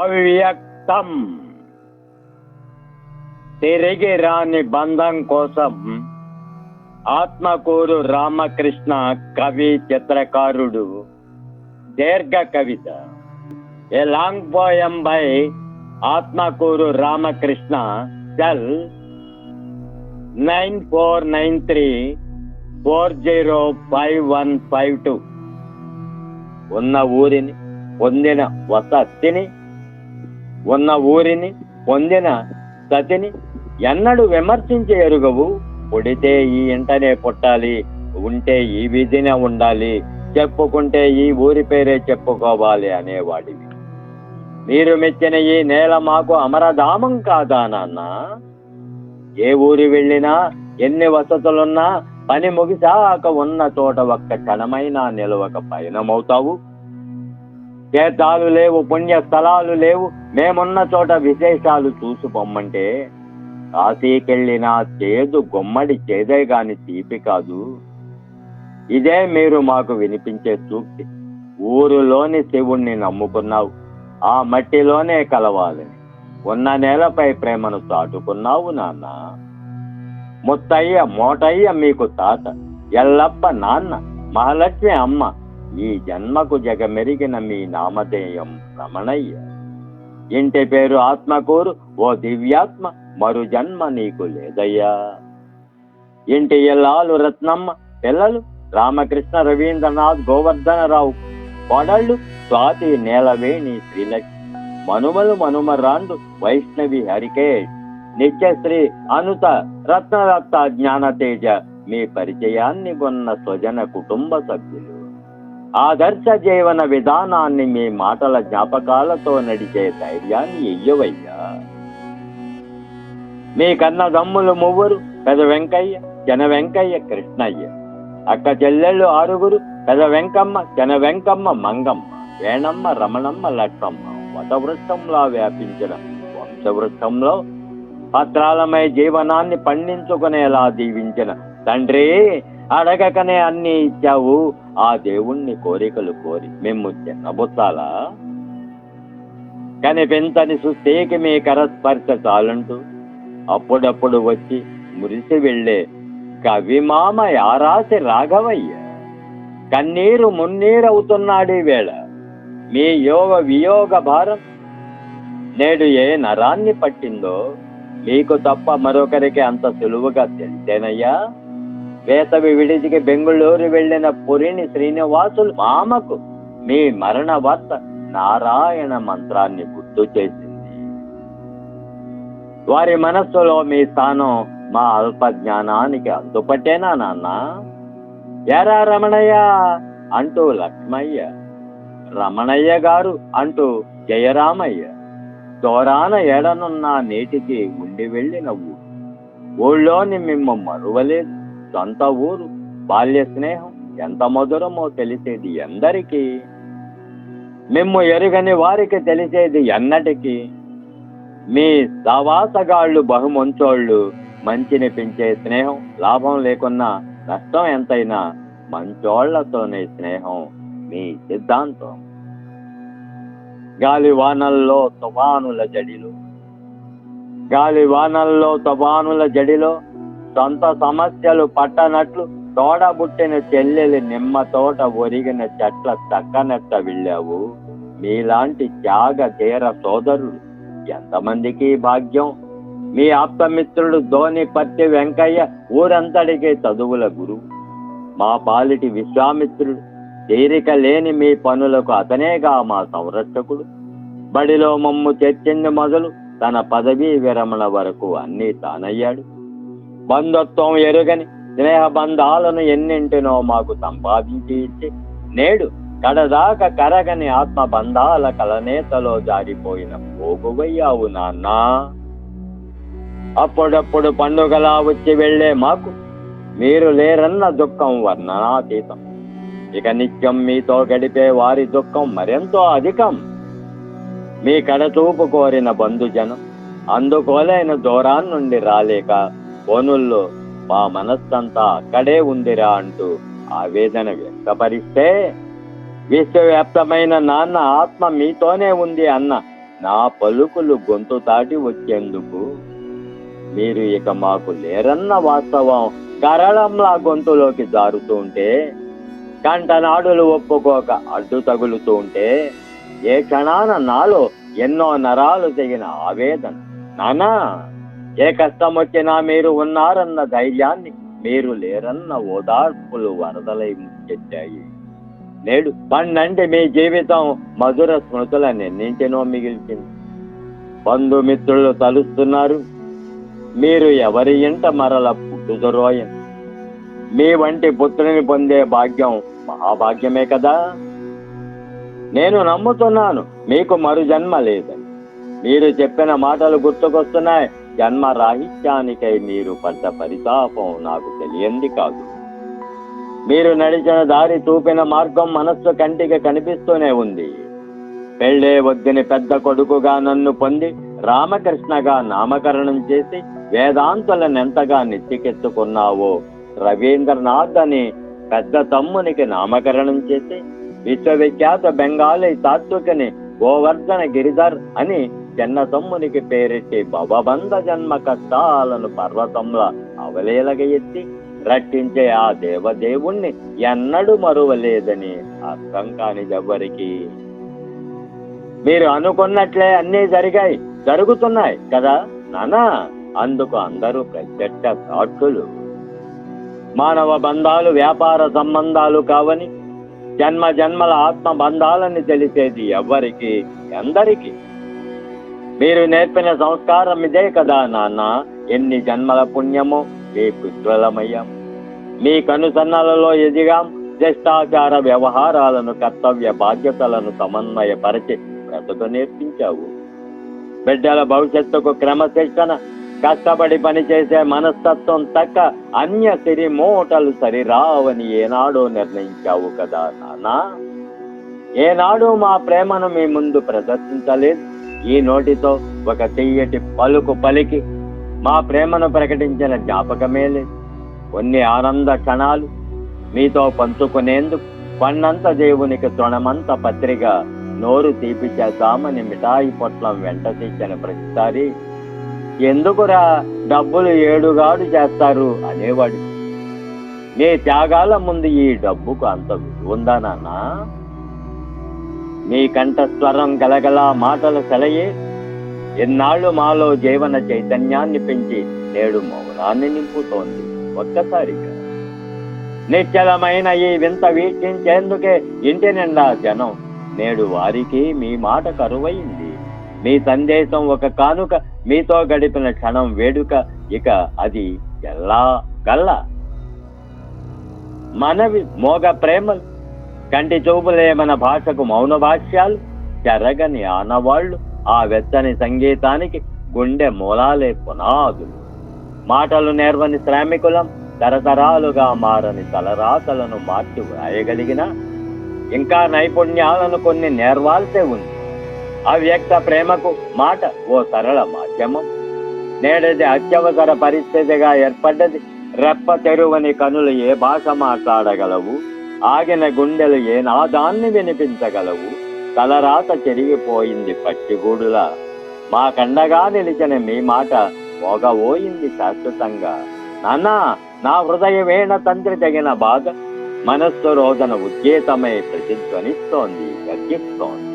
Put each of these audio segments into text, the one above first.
అవ్యక్తం. తిరిగి రాని బంధం కోసం ఆత్మకూరు రామకృష్ణ కవి చిత్రకారుడు దీర్ఘ కవిత. A long poem by Atmakuru Ramakrishna cell nine four nine three four zero five one five two. ఉన్న ఊరిని పొందిన వసతిని ఉన్న ఊరిని పొందిన సతిని ఎన్నడు విమర్శించే ఎరుగవు. పొడితే ఈ ఇంటనే పుట్టాలి ఉంటే ఈ వీధినే ఉండాలి చెప్పుకుంటే ఈ ఊరి పేరే చెప్పుకోవాలి అనేవాడివి. మీరు మెచ్చిన ఈ నేల మాకు అమరధామం కాదా నాన్న? ఏ ఊరి వెళ్ళినా ఎన్ని వసతులున్నా పని ముగిసాక ఉన్న చోట ఒక్క క్షణమైనా నిలవక పయనమవుతావు. చేతాలు లేవు పుణ్య స్థలాలు లేవు మేమున్న చోట విశేషాలు చూసి పొమ్మంటే కాశీకెళ్ళినా చేదు గుమ్మడి చేదే గాని తీపి కాదు. ఇదే మీరు మాకు వినిపించే సూక్తి. ఊరులోని శివుణ్ణి నమ్ముకున్నావు. ఆ మట్టిలోనే కలవాలని. ఉన్న నేలపై ప్రేమను చాటుకున్నావు నాన్న. ముత్తయ్య మోటయ్య మీకు తాత. ఎల్లప్ప నాన్న మహాలక్ష్మి అమ్మ. ఈ జన్మకు జగమెరిగిన మీ నామధేయం రమణయ్య. ఇంటి పేరు ఆత్మకూరు ఓ దివ్యాత్మ మరు జన్మ నీకు లేదయ్యా. ఇంటి ఎల్లాలు రత్నమ్మ పిల్లలు రామకృష్ణ రవీంద్రనాథ్ గోవర్ధనరావు కోడళ్ళు స్వాతి నేలవేణి శ్రీలక్ష్మి మనుమలు మనుమరాండు వైష్ణవి హరికేష్ నిత్యశ్రీ అనుత రత్నరత్న జ్ఞానతేజ మీ పరిచయాన్ని కొన్న స్వజన కుటుంబ సభ్యులు. ఆదర్శ జీవన విధానాన్ని మీ మాటల జ్ఞాపకాలతో నడిచే ధైర్యాన్ని ఎయ్యవయ్యా మీ కన్న దమ్ములు మువ్వరు పెద వెంకయ్య జన వెంకయ్య కృష్ణయ్య. అక్క చెల్లెళ్ళు ఆరుగురు పెద వెంకమ్మ జన వెంకమ్మ మంగమ్మ వేణమ్మ రమణమ్మ లక్ష్మమ్మ వటవృక్షంలా వ్యాపించిన వంశవృక్షంలో పత్రాలమై జీవనాన్ని పండించుకునేలా దీవించిన తండ్రి అడగకనే అన్ని ఇచ్చావు. ఆ దేవుణ్ణి కోరికలు కోరి మేము తినబుచ్చాలా కానీ పెంచని సుస్తేకి మీ కరస్పర్శ చాలంటూ అప్పుడప్పుడు వచ్చి మురిసి వెళ్ళే కవిమామ యారాసి రాఘవయ్య. కన్నీరు మున్నీరవుతున్నాడు వేళ. మీ యోగ వియోగ భారం. నేడు ఏ నరాన్ని పట్టిందో మీకు తప్ప మరొకరికి అంత సులువుగా తెలిసేనయ్యా? వేసవి విడిచికి బెంగళూరు వెళ్ళిన పురిణి శ్రీనివాసులు మామకు మీ మరణ వార్త నారాయణ మంత్రాన్ని గుర్తు చేసింది. వారి మనస్సులో మీ స్థానం మా అల్ప జ్ఞానానికి అందుపట్టేనా నాన్న? ఎరా రమణయ్య? అంటూ లక్ష్మయ్య. రమణయ్య గారు అంటూ జయరామయ్య. దూరాన ఎడనున్న నేటికి ఉండి వెళ్ళిన ఊరు. ఊళ్ళోని మిమ్మ మరువలేదు. సొంత ఊరు బాల్య స్నేహం ఎంత మధురమో తెలిసేది ఎందరికీ? మిమ్ము ఎరుగని వారికి తెలిసేది ఎన్నటికి? మీ సవాసగాళ్ళు బహుమంచోళ్ళు మంచిని పెంచే స్నేహం లాభం లేకున్నా నష్టం ఎంతైనా మంచోళ్ళతోనే స్నేహం మీ సిద్ధాంతం. గాలి వానల్లో తుఫానుల జడిలో గాలి వానల్లో తుఫానుల జడిలో సొంత సమస్యలు పట్టనట్లు తోడబుట్టిన చెల్లెలి నిమ్మ తోట ఒరిగిన చెట్ల చక్కనెట్ట వెళ్ళావు. మీలాంటి త్యాగ తీర సోదరుడు ఎంతమందికి భాగ్యం? మీ ఆప్తమిత్రుడు ధోని పత్తి వెంకయ్య ఊరంతడికే చదువుల గురువు. మా పాలిటి విశ్వామిత్రుడు తీరిక లేని మీ పనులకు అతనేగా మా సంరక్షకుడు. బడిలో మమ్ము తెచ్చింది మొదలు తన పదవీ విరమణ వరకు అన్నీ తానయ్యాడు. బంధత్వం ఎరుగని స్నేహ బంధాలను ఎన్నింటినో మాకు సంపాదించి ఇచ్చి నేడు కడదాక కరగని ఆత్మ బంధాల కలనేతలో జారిపోయిన పోగువయ్యావు నాన్నా. అప్పుడప్పుడు పండుగలా వచ్చి వెళ్ళే మాకు మీరు లేరన్న దుఃఖం వర్ణనాతీతం. ఇక నిత్యం మీతో గడిపే వారి దుఃఖం మరెంతో అధికం. మీ కడచూపు కోరిన బంధుజనం అందుకోలేని దూరాన్నుండి రాలేక బోనుల్లో మా మనస్సంతా అక్కడే ఉందిరా అంటూ ఆవేదన వ్యక్తపరిస్తే విశ్వవ్యాప్తమైన నాన్న ఆత్మ మీతోనే ఉంది అన్న నా పలుకులు గొంతు దాటి వచ్చేందుకు మీరు ఇక మాకు లేరన్న వాస్తవం గరళంలా గొంతులోకి జారుతూ ఉంటే కంటనాడులు ఒప్పుకోక అడ్డు తగులుతూ ఉంటే ఏ క్షణాన నాలో ఎన్నో నరాలు తెగిన ఆవేదన. నానా ఏ కష్టం వచ్చినా మీరు ఉన్నారన్న ధైర్యాన్ని మీరు లేరన్న ఓదార్పులు వరదలై ముచ్చెచ్చాయి నేడు పన్నంటే మీ జీవితం మధుర స్మృతులను ఎన్నింటినో మిగిల్చింది. బంధుమిత్రులు తలుస్తున్నారు. మీరు ఎవరి ఇంట మరల పుట్టుదరోయం మీ వంటి పుత్రుని పొందే భాగ్యం మహాభాగ్యమే కదా? నేను నమ్ముతున్నాను మీకు మరు జన్మ లేదని. మీరు చెప్పిన మాటలు గుర్తుకొస్తున్నాయి. జన్మ రాహిత్యానికై మీరు పడ్డ పరితాపం నాకు తెలియంది కాదు. మీరు నడిచిన దారి చూపిన మార్గం మనస్సు కంటికి కనిపిస్తూనే ఉంది. పెళ్ళే వద్దని పెద్ద కొడుకుగా నన్ను పొంది రామకృష్ణగా నామకరణం చేసి వేదాంతులను ఎంతగా నెత్తికెత్తుకున్నావో రవీంద్రనాథ్ అని పెద్ద తమ్మునికి నామకరణం చేసి విశ్వవిఖ్యాత బెంగాలీ తాత్వికని గోవర్ధన గిరిధర్ అని చిన్న తమ్మునికి పేరెట్టి భవబంధ జన్మ కష్టాలను పర్వతంలో అవలేలగ ఎత్తి రక్షించే ఆ దేవదేవుణ్ణి ఎన్నడూ మరువలేదని అర్థం కానిదెవ్వరికి మీరు అనుకున్నట్లే అన్నీ జరిగాయి జరుగుతున్నాయి కదా నానా? అందుకు అందరూ ప్రత్యక్ష సాక్షులు. మానవ బంధాలు వ్యాపార సంబంధాలు కావని జన్మ జన్మల ఆత్మ బంధాలని తెలిసేది ఎవ్వరికి ఎందరికి? మీరు నేర్పిన సంస్కారం ఇదే కదా నాన్న. ఎన్ని జన్మల పుణ్యమో ఏ పుత్రులమయ్యాం మీ కనుసన్నలలో ఎదిగాం శిష్టాచార వ్యవహారాలను కర్తవ్య బాధ్యతలను సమన్వయపరిచి బ్రతుకు నేర్పించావు. బిడ్డల భవిష్యత్తుకు క్రమశిక్షణ కష్టపడి పనిచేసే మనస్తత్వం తక్క అన్య సిరి మూటలు సరిరావని ఏనాడో నిర్ణయించావు కదా నానా ఏనాడు మా ప్రేమను మీ ముందు ప్రదర్శించలేదు. ఈ నోటితో ఒక చెయ్యటి పలుకు పలికి మా ప్రేమను ప్రకటించిన జ్ఞాపకమే లేదు. కొన్ని ఆనంద క్షణాలు మీతో పంచుకునేందుకు పన్నంత దేవునికి తృణమంత పత్రిక నోరు తీపి చేద్దామని మిఠాయి పొట్లం వెంట తెచ్చిన ప్రతిసారి ఎందుకురా డబ్బులు ఏడుగాడు చేస్తారు? అనేవాడు. నీ త్యాగాల ముందు ఈ డబ్బుకు అంత ఉందా నాన్నా? నీ కంఠస్వరం గలగల మాటల సెలయే. ఎన్నాళ్ళు మాలో జీవన చైతన్యాన్ని పెంచి నేడు మౌనాన్ని నింపుతోంది ఒక్కసారిగా. నిశ్చలమైన ఈ వింత వీక్షించేందుకే ఇంటి నిండా జనం నేడు వారికి మీ మాట కరువైంది. మీ సందేశం ఒక కానుక మీతో గడిపిన క్షణం వేడుక ఇక అది ఎల్లా గల్లా. మనవి మోగ ప్రేమలు కంటి చూపులే మన భాషకు మౌన భాష్యాలు. చెరగని ఆనవాళ్ళు ఆ వెచ్చని సంగీతానికి గుండె మూలాలే పునాదులు. మాటలు నేర్వని శ్రామికులం తరతరాలుగా మారని తలరాతలను మార్చి వ్రాయగలిగిన ఇంకా నైపుణ్యాలను కొన్ని నేర్వాల్సే ఉంది. అవ్యక్త ప్రేమకు మాట ఓ సరళ మాధ్యమం. నేడది అత్యవసర పరిస్థితిగా ఏర్పడ్డది రెప్ప తెరువని కనులు ఏ భాష మాట్లాడగలవు? ఆగిన గుండెలు ఏ నాదాన్ని వినిపించగలవు. తలరాత చెరిగిపోయింది పట్టిగూడులా మా కండగా నిలిచిన మీ మాట మోగబోయింది శాశ్వతంగా. నానా నా హృదయ వేణ తండ్రి తగిన బాధ. మనస్సు రోజన ఉద్గీతమై ప్రతిధ్వనిస్తోంది గర్జిస్తోంది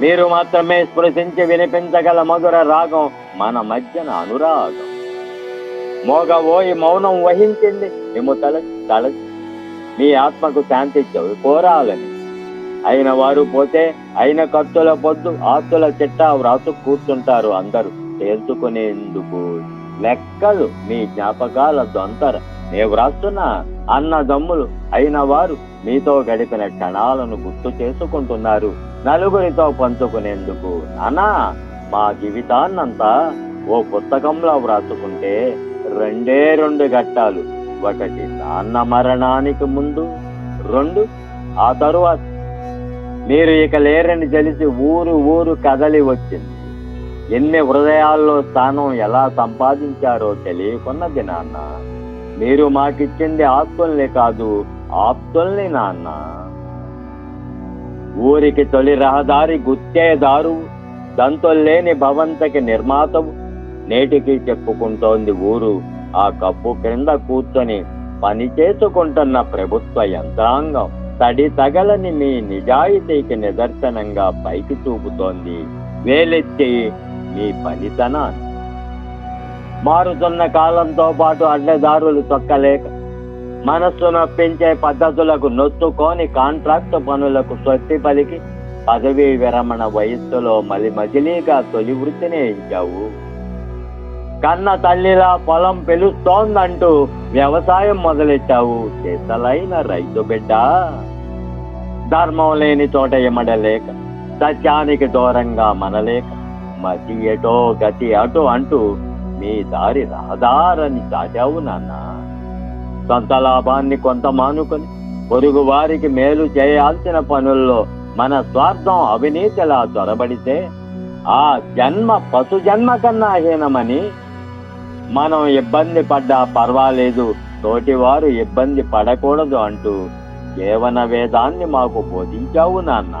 మీరు మాత్రమే స్పృశించి వినిపించగల మధుర రాగం మన మధ్యన అనురాగం. మోగబోయి మౌనం వహించింది మేము తల మీ ఆత్మకు శాంతి చెవి కోరాలని అయిన వారు పోతే అయిన ఖర్చుల పొద్దు ఆస్తుల చిట్టా వ్రాసు కూర్చుంటారు అందరూ. తేల్చుకునేందుకు లెక్కలు మీ జ్ఞాపకాల దొంతర. నే వ్రాస్తున్నా అన్న దమ్ములు అయిన వారు మీతో గడిపిన క్షణాలను గుర్తు చేసుకుంటున్నారు. నలుగురితో పంచుకునేందుకు. నానా మా జీవితాన్నంతా ఓ పుస్తకంలో వ్రాసుకుంటే రెండే రెండు ఘట్టాలు. ఒకటి నాన్న మరణానికి ముందు రెండు ఆ తరువాత మీరు ఇక లేరని తెలిసి ఊరు ఊరు కదలి వచ్చింది. ఎన్ని హృదయాల్లో స్థానం ఎలా సంపాదించారో తెలియకున్నది నాన్న మీరు మాకిచ్చింది ఆస్తుల్ని కాదు ఆప్తుల్ని నాన్న. ఊరికి తొలి రహదారి గుత్తేదారు దంతొల్లేని భవంతకి నిర్మాతవు నేటికి చెప్పుకుంటోంది ఊరు ఆ కప్పు క్రింద కూర్చొని పని చేసుకుంటున్న ప్రభుత్వ యంత్రాంగం తడి తగలని మీ నిజాయితీకి నిదర్శనంగా పైకి చూపుతోంది. వేలెత్తి మీ పనితనాన్ని మారుతున్న కాలంతో పాటు అడ్డదారులు తొక్కలేక మనస్సు నొప్పించే పద్ధతులకు నొత్తుకొని కాంట్రాక్ట్ పనులకు స్వస్తి పలికి పదవీ విరమణ వయస్సులో మలి మజిలీగా తొలి వృత్తిని ఎంచావు. కన్న తల్లిలా పొలం పిలుస్తోందంటూ వ్యవసాయం మొదలెట్టావు చేతలైన రైతు బిడ్డ. ధర్మం లేని చోట ఎమడలేక సత్యానికి దూరంగా మనలేక మతి ఎటో గతి అటు అంటూ మీ దారి రహదారని చాటావు నాన్న. సొంత లాభాన్ని కొంత మానుకొని పొరుగు వారికి మేలు చేయాల్సిన పనుల్లో మన స్వార్థం అవినీతిలా చొరబడితే ఆ జన్మ పశు జన్మ కన్నా హీనమని మనం ఇబ్బంది పడ్డా పర్వాలేదు. తోటివారు ఇబ్బంది పడకూడదు అంటూ జీవన వేదాన్ని మాకు బోధించావు నాన్న.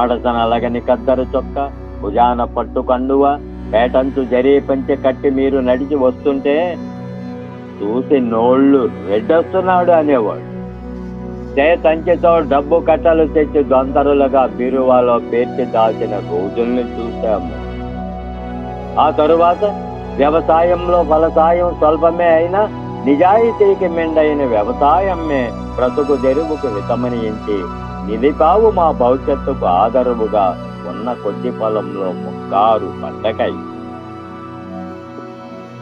మడసనలగని కద్దరు చొక్క భుజాన పట్టు కండువ పేటంచు జరీ పంచె కట్టి మీరు నడిచి వస్తుంటే చూసి నోళ్ళు రెడ్డొస్తున్నాడు అనేవాడు. చేతంచెతో డబ్బు కట్టలు తెచ్చి దొంతరులుగా బీరువాలో పేర్చి దాచిన రోజుల్ని చూశాము. ఆ తరువాత వ్యవసాయంలో ఫలసాయం స్వల్పమే అయినా నిజాయితీకి మెండైన వ్యవసాయమే బ్రతుకు తెరువుకు వితమనించి నిలిపావు మా భవిష్యత్తుకు ఆదరువుగా ఉన్న కొద్ది పొలంలో ముక్కారు పంటకై.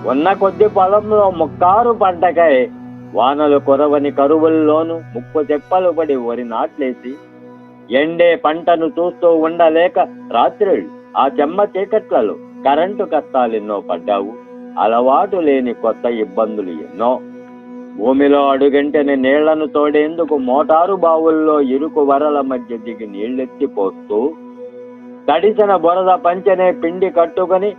ఉన్న కొద్ది పొలంలో ముక్కారు పంటకై వానలు కురవని కరువుల్లోనూ ముక్కు చెప్పలు పడి వరి నాట్లేసి ఎండే పంటను చూస్తూ ఉండలేక రాత్రులు ఆ చెమ్మ చీకట్లలో కరెంటు కష్టాలెన్నో పడ్డావు అలవాటు లేని కొత్త ఇబ్బందులు ఎన్నో. భూమిలో అడుగంటని నీళ్ళను తోడేందుకు మోటారు బావుల్లో ఇరుకు వరల మధ్య దిగి నీళ్ళెత్తి పోస్తూ తడిసిన బురద పంచనే పిండి కట్టుకొని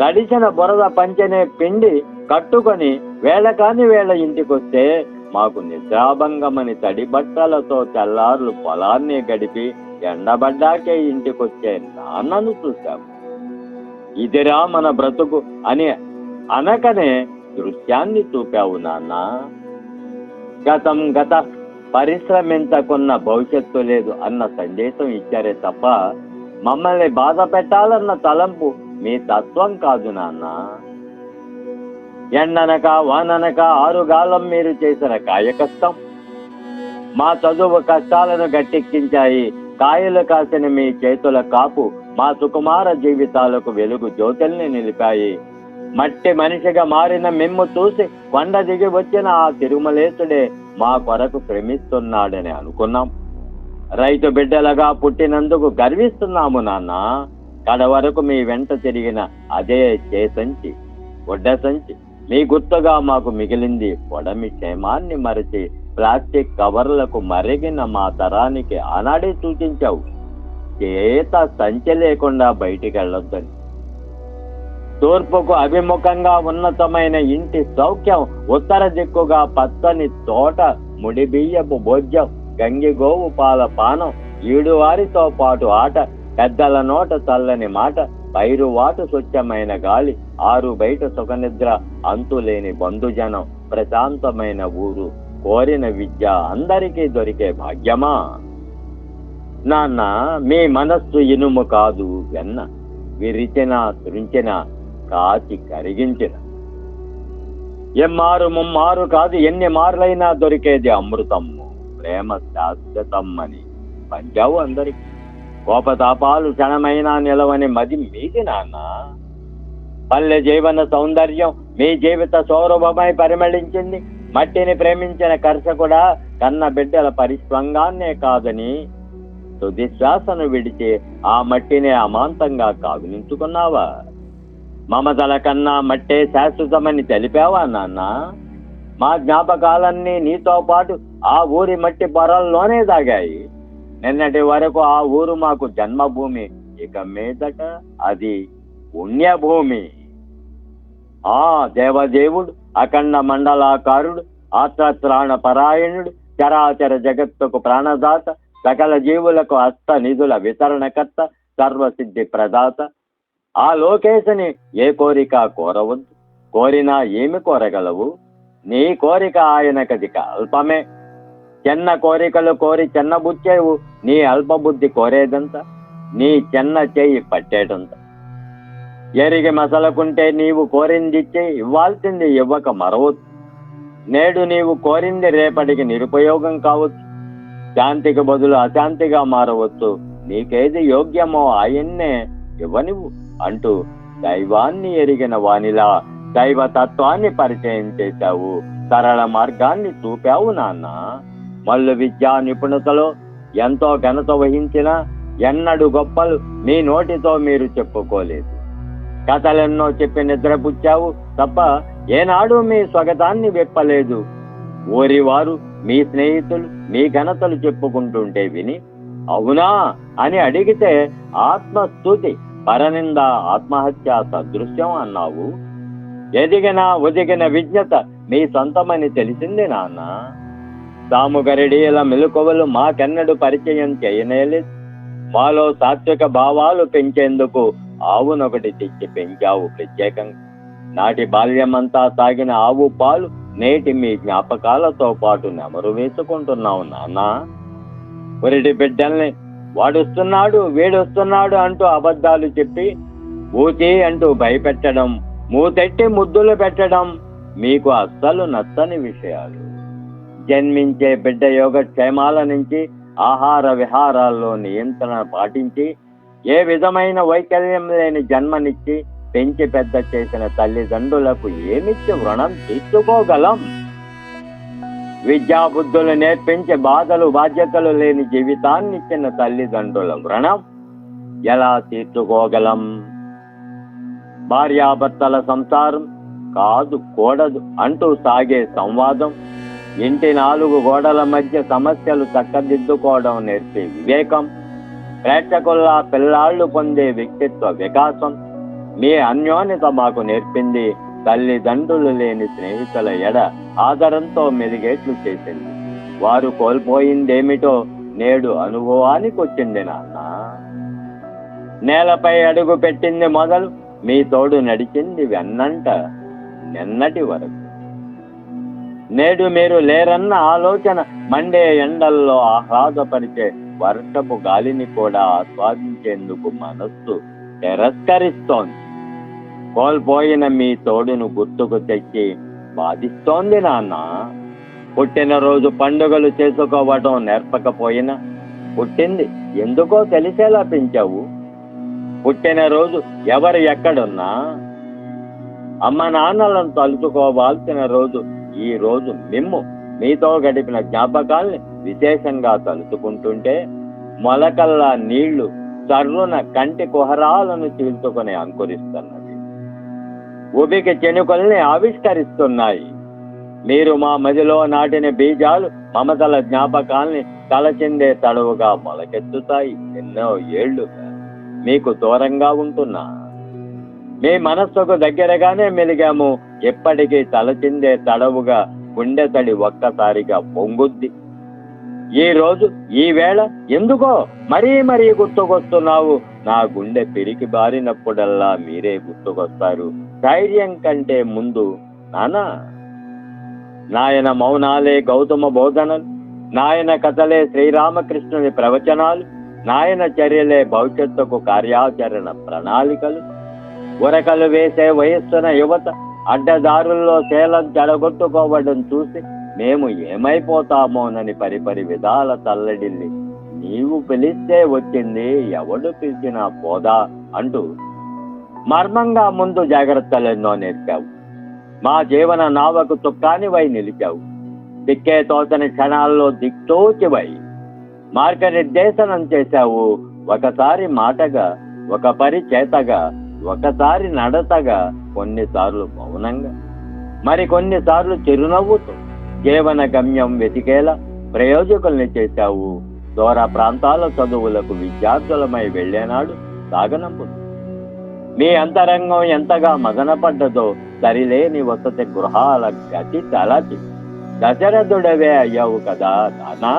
తడిసిన బురద పంచనే పిండి కట్టుకొని వేళ కాని వేళ ఇంటికొస్తే మాకు నిద్రాభంగమని తడి బట్టలతో తెల్లార్లు పొలాన్ని గడిపి ఎండబడ్డాకే ఇంటికొచ్చే నాన్నను చూశాము. ఇదిరా మన బ్రతుకు అని అనకనే దృశ్యాన్ని చూపావు నాన్న. గతం గత పరిశ్రమించకున్న భవిష్యత్తు లేదు అన్న సందేశం ఇచ్చారే తప్ప మమ్మల్ని బాధ పెట్టాలన్న తలంపు మీ తత్వం కాదు నాన్న. ఎండనక వాననక ఆరుగాలం మీరు చేసిన కాయకష్టం. మా చదువు కష్టాలను గట్టెక్కించాయి. కాయలు కాసిన మీ చేతుల కాపు మా సుకుమార జీవితాలకు వెలుగు జ్యోతుల్ని నిలిపాయి. మట్టి మనిషిగా మారిన మిమ్ము చూసి కొండ దిగి వచ్చిన ఆ తిరుమలేసుడే మా కొరకు శ్రమిస్తున్నాడని అనుకున్నాం. రైతు బిడ్డలుగా పుట్టినందుకు గర్విస్తున్నాము నాన్న. కడ వరకు మీ వెంట తిరిగిన అదే చేసంచి గుడ్డ సంచి మీ గుర్తుగా మాకు మిగిలింది పొడమి క్షేమాన్ని మరచి ప్లాస్టిక్ కవర్లకు మరిగిన మా తరానికి ఆనాడే సూచించావు. చేత సంచి లేకుండా బయటికి వెళ్ళొద్దని. తూర్పుకు అభిముఖంగా ఉన్నతమైన ఇంటి సౌఖ్యం ఉత్తర దిక్కుగా పచ్చని తోట ముడి బియ్యపు భోజ్యం గంగిగోవు పాల పానం ఈడువారితో పాటు ఆట పెద్దల నోట చల్లని మాట పైరువాటు స్వచ్ఛమైన గాలి ఆరు బయట సుఖనిద్ర అంతులేని బంధుజనం ప్రశాంతమైన ఊరు కోరిన విద్య అందరికీ దొరికే భాగ్యమా? నాన్న మీ మనస్సు ఇనుము కాదు వెన్న. విరిచిన తురించిన కాచి కరిగించిన. ఎమ్మారు ముమ్మారు కాదు ఎన్ని మార్లైనా దొరికేది అమృతమ్ము ప్రేమ శాశ్వతం అని పంచావు అందరికి. కోపతాపాలు క్షణమైనా నిలవని మది మీది నాన్న. పల్లె జీవన సౌందర్యం మీ జీవిత సౌరభమై పరిమళించింది. మట్టిని ప్రేమించిన కర్షకుడా కన్న బిడ్డల పరిస్వంగాన్నే కాదని తుది శ్వాసను విడిచి ఆ మట్టిని అమాంతంగా కావినించుకున్నావా మమతల కన్నా మట్టే శాశ్వతమని తెలిపావా నాన్న? మా జ్ఞాపకాలన్నీ నీతో పాటు ఆ ఊరి మట్టి పొరల్లోనే దాగాయి. నిన్నటి వరకు ఆ ఊరు మాకు జన్మభూమి. ఇక మీదట అది పుణ్యభూమి. ఆ దేవదేవుడు అఖండ మండలాకారుడు ఆత్రాణ పరాయణుడు చరాచర జగత్తుకు ప్రాణదాత సకల జీవులకు హస్త నిధుల వితరణకర్త సర్వసిద్ధి ప్రదాత. ఆ లోకేశని ఏ కోరిక కోరవద్దు? కోరినా ఏమి కోరగలవు? నీ కోరిక ఆయనకది అల్పమే. చిన్న కోరికలు కోరి చెన్నబుచ్చేవు నీ అల్పబుద్ధి కోరేదంత? నీ చెన్న చేయి పట్టేటంత? ఎరిగి మసలకుంటే నీవు కోరిందిచ్చి ఇవ్వాల్సింది ఇవ్వక మరవద్దు. నేడు నీవు కోరింది రేపటికి నిరుపయోగం కావచ్చు. శాంతికి బదులు అశాంతిగా మారవచ్చు. నీకేది యోగ్యమో ఆయన్నే ఇవ్వనివ్వు అంటూ దైవాన్ని ఎరిగిన వానిలా దైవ తత్వాన్ని పరిచయం చేశావు. సరళ మార్గాన్ని చూపావు నాన్న. మల్లు విద్యా నిపుణతలో ఎంతో ఘనత వహించిన ఎన్నడు గొప్పలు మీ నోటితో మీరు చెప్పుకోలేదు. కథలెన్నో చెప్పి నిద్రపుచ్చావు తప్ప ఏనాడు మీ స్వగతాన్ని విప్పలేదు. ఓరివారు మీ స్నేహితులు మీ ఘనతలు చెప్పుకుంటుంటే విని అవునా అని అడిగితే ఆత్మస్థుతి పరనింద ఆత్మహత్య సదృశ్యం అన్నావు? ఎదిగిన ఒదిగిన విజ్ఞత మీ సొంతమని తెలిసింది నాన్న. సాముగరిడీల మెలకువలు మాకెన్నడు పరిచయం చేయనేలేదు. మాలో సాత్విక భావాలు పెంచేందుకు ఆవునొకటి తెచ్చి పెంచావు ప్రత్యేకంగా. నాటి బాల్యమంతా తాగిన ఆవు పాలు నేటి మీ జ్ఞాపకాలతో పాటు నెమరు వేసుకుంటున్నావు నాన్న. ఒరిటి బిడ్డల్ని వాడొస్తున్నాడు వీడొస్తున్నాడు అంటూ అబద్ధాలు చెప్పి ఊచి అంటూ భయపెట్టడం మూతెట్టి ముద్దులు పెట్టడం మీకు అస్సలు నచ్చని విషయాలు. జన్మించే బిడ్డ యోగక్షేమాల నుంచి ఆహార విహారాల్లో నియంత్రణ పాటించి ఏ విధమైన వైకల్యం లేని జన్మనిచ్చి పెంచి పెద్ద చేసిన తల్లిదండ్రులకు ఏమిచ్చి రుణం తీర్చుకోగలం? విద్యాబుద్ధులు నేర్పించి బాధలు బాధ్యతలు లేని జీవితాన్ని ఇచ్చిన తల్లిదండ్రుల రుణం ఎలా తీర్చుకోగలం? భార్యాభర్తల సంసారం కాదు కూడదు అంటూ సాగే సంవాదం ఇంటి నాలుగు గోడల మధ్య సమస్యలు చక్కదిద్దుకోవడం నేర్పే వివేకం ప్రేక్షకుల్లా పిల్లాళ్ళు పొందే వ్యక్తిత్వ వికాసం మీ అన్యోన్యత మాకు నేర్పింది తల్లిదండ్రులు లేని స్నేహితుల ఎడ ఆదరంతో మెలిగేట్లు చేసింది. వారు కోల్పోయిందేమిటో నేడు అనుభవానికి వచ్చింది నాన్న. నేలపై అడుగు పెట్టింది మొదలు మీ తోడు నడిచింది వెన్నంట నిన్నటి వరకు. నేడు మీరు లేరన్న ఆలోచన మండే ఎండల్లో ఆహ్లాదపరిచే వర్షపు గాలిని కూడా ఆస్వాదించేందుకు మనస్సు తిరస్కరిస్తోంది. కోల్పోయిన మీ తోడును గుర్తుకు తెచ్చి బాధిస్తోంది నాన్న. పుట్టినరోజు పండుగలు చేసుకోవటం నేర్పకపోయినా పుట్టింది. ఎందుకో తెలిసేలా పెంచావు. పుట్టినరోజు ఎవరు ఎక్కడున్నా? అమ్మ నాన్నలను తలుచుకోవాల్సిన రోజు ఈ రోజు మిమ్ము. మీతో గడిపిన జ్ఞాపకాల్ని విశేషంగా తలుచుకుంటుంటే మొలకల్లా నీళ్ళు సర్రున కంటి కుహరాలను చీల్చుకొని అంకురిస్తున్నది. ఉబిక చెనుకల్ని ఆవిష్కరిస్తున్నాయి. మీరు మా మదిలో నాటిన బీజాలు మమతల జ్ఞాపకాల్ని తలచిందే తడవుగా మొలకెత్తుతాయి. ఎన్నో ఏళ్ళుగా మీకు దూరంగా ఉంటున్నా. మీ మనస్సుకు దగ్గరగానే మెలిగాము. ఎప్పటికీ తలచిందే తడవుగా గుండె తడి ఒక్కసారిగా పొంగుద్ది. ఈ రోజు ఈ వేళ ఎందుకో మరీ మరీ గుర్తుకొస్తున్నావు? నా గుండె పెరిగి బారినప్పుడల్లా మీరే గుర్తుకొస్తారు. ధైర్యం కంటే ముందు నానా? నాయన మౌనాలే గౌతమ బోధనలు. నాయన కథలే శ్రీరామకృష్ణుని ప్రవచనాలు. నాయన చర్యలే భవిష్యత్తుకు కార్యాచరణ ప్రణాళికలు. ఉరకలు వేసే వయస్సున యువత అడ్డదారుల్లో శేలం చెడగొట్టుకోవడం చూసి మేము ఏమైపోతామోనని పరిపరి విధాల తల్లడిల్లి. నీవు పిలిస్తే వచ్చింది ఎవడు పిలిచినా పోదా అంటూ మర్మంగా ముందు జాగ్రత్తలెన్నో నేర్పావు. మా జీవన నావకు తుక్కానివై నిలిచావు. దిక్కే తోచని క్షణాల్లో దిక్తోచివై మార్గనిర్దేశనం చేశావు. ఒకసారి మాటగా ఒక పరి చేతగా ఒకసారి నడతగా కొన్నిసార్లు మౌనంగా మరి కొన్నిసార్లు చిరునవ్వుతూ జీవన గమ్యం వెతికేలా ప్రయోజకుల్ని చేశావు. దూర ప్రాంతాల చదువులకు విద్యార్థులమై వెళ్ళేనాడు సాగనంపు మీ అంతరంగం ఎంతగా మదనపడ్డదో సరిలేని వసతి గృహాల గతి తలచి దశరథుడవే అయ్యావు కదా నానా.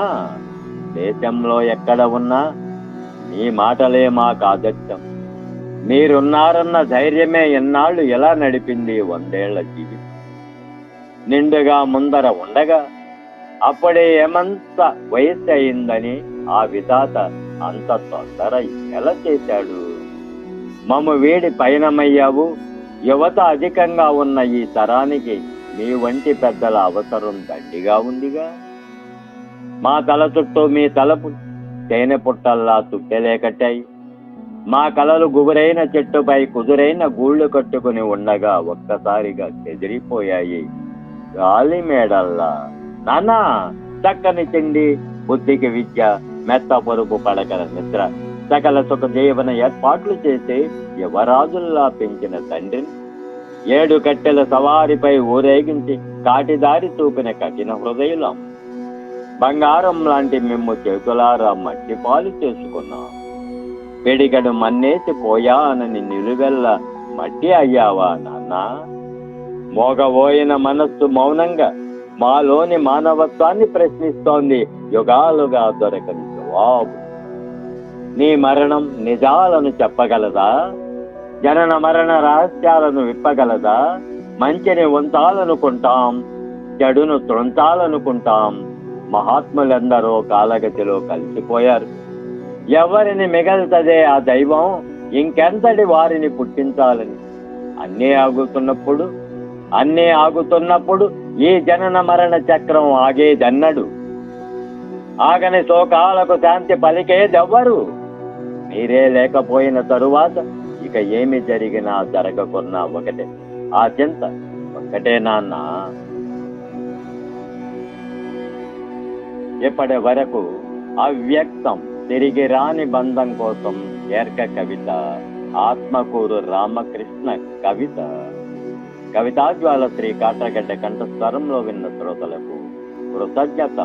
దేశంలో ఎక్కడ ఉన్నా మీ మాటలే మాకు ఆదర్శం మీరున్నారన్న ధైర్యమే ఎన్నాళ్ళు ఎలా నడిపింది వందేళ్ళ జీవితం నిండుగా ముందర ఉండగా అప్పుడే ఏమంత వయస్సు అయిందని ఆ విధాత అంత తొందర ఎలా చేశాడు? మమ్మ వేడి పయనమయ్యావు. యువత అధికంగా ఉన్న ఈ తరానికి మీ వంటి పెద్దల అవసరం దండిగా ఉందిగా. మా తల చుట్టూ మీ తలపు తేనె పుట్టల్లా చుట్టలేకట్టాయి మా కలలు గుబురైన చెట్టుపై కుదురైన గూళ్ళు కట్టుకుని ఉండగా ఒక్కసారిగా చెదిరిపోయాయి. గాలి మేడల్లా. నానా చక్కని తిండి బుద్ధికి విద్య మెత్త పొరుగు పడకల నిద్ర సకల సుఖ జీవన ఏర్పాట్లు చేసి యువరాజుల్లా పెంచిన తండ్రిని ఏడు కట్టెల సవారిపై ఊరేగించి కాటిదారి చూపిన కఠిన హృదయులం బంగారం లాంటి మిమ్ము చేతులారా మట్టి పాలు చేసుకున్నాం. పిడిగడు మన్నేసి పోయానని నిలువెల్ల మట్టి అయ్యావా నాన్నా? మోగబోయిన మనస్సు మౌనంగా మాలోని మానవత్వాన్ని ప్రశ్నిస్తోంది. యుగాలుగా దొరకని జవాబు. నీ మరణం నిజాలను చెప్పగలదా? జనన మరణ రహస్యాలను విప్పగలదా? మంచిని ఉంచాలనుకుంటాం చెడును తృంచాలనుకుంటాం. మహాత్ములందరూ కాలగతిలో కలిసిపోయారు. ఎవరిని మిగల్తదే ఆ దైవం? ఇంకెంతటి వారిని పుట్టించాలని? అన్నీ ఆగుతున్నప్పుడు అన్నీ ఆగుతున్నప్పుడు ఈ జనన మరణ చక్రం ఆగేదన్నడు. ఆగని శోకాలకు శాంతి పలికేదెవ్వరు? మీరే లేకపోయిన తరువాత ఇక ఏమి జరిగినా జరగకున్నా ఒకటే. ఆ చింత ఒక్కటే నాన్న. ఇప్పటి వరకు అవ్యక్తం తిరిగి రాని బంధం కోసం ఏర్క కవిత ఆత్మకూరు రామకృష్ణ కవిత. కవితాజ్వాల శ్రీ కాట్రగడ్డ కంఠస్వరంలో విన్న శ్రోతలకు కృతజ్ఞత.